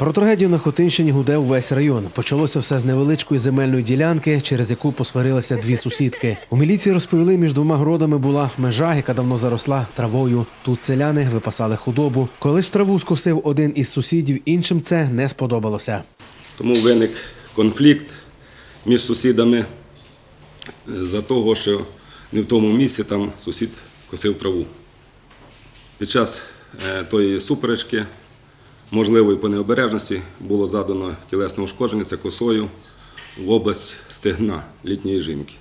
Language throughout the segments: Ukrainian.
Про трагедію на Хотинщині гуде увесь район. Почалося все з невеличкої земельної ділянки, через яку посварилися дві сусідки. У міліції розповіли, між двома городами була межа, яка давно заросла травою. Тут селяни випасали худобу. Коли ж траву скосив один із сусідів, іншим це не сподобалося. Тому виник конфлікт між сусідами е, за того, що не в тому місці там сусід косив траву. Під час е, тої суперечки, можливої по необережності, було задано тілесне ушкодження це косою в область стегна літньої жінки.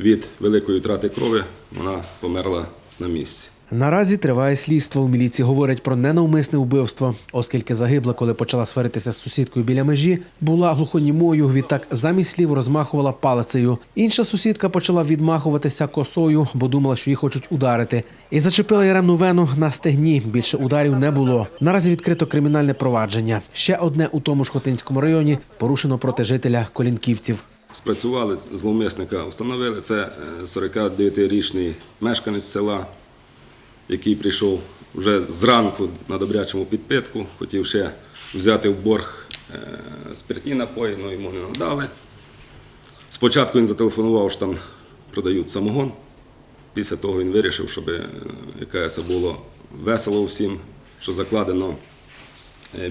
Від великої втрати крові вона померла на місці. Наразі триває слідство. У міліції говорять про ненавмисне вбивство, оскільки загибла, коли почала сваритися з сусідкою біля межі, була глухонімою. Відтак замість слів розмахувала палицею. Інша сусідка почала відмахуватися косою, бо думала, що її хочуть ударити. І зачепила яремну вену на стегні. Більше ударів не було. Наразі відкрито кримінальне провадження. Ще одне у тому ж Хотинському районі порушено проти жителя Колінківців. Спрацювали зловмисника, встановили. Це е, 49-річний мешканець села, який прийшов вже зранку на добрячому підпитку, хотів ще взяти в борг е, спиртні напої, але йому не надали. Спочатку він зателефонував, що там продають самогон. Після того він вирішив, щоб е, якесь було весело всім, що закладено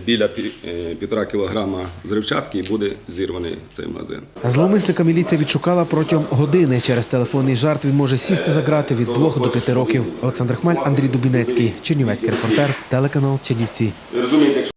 біля пі- е, півтора кілограма зривчатки і буде зірваний цей магазин. Зловмисника міліція відшукала протягом години. Через телефонний жарт він може сісти за грати від двох до п'яти років. Олександр Хмаль, Андрій Дубінецький, Чернівецький репортер, телеканал Чернівці.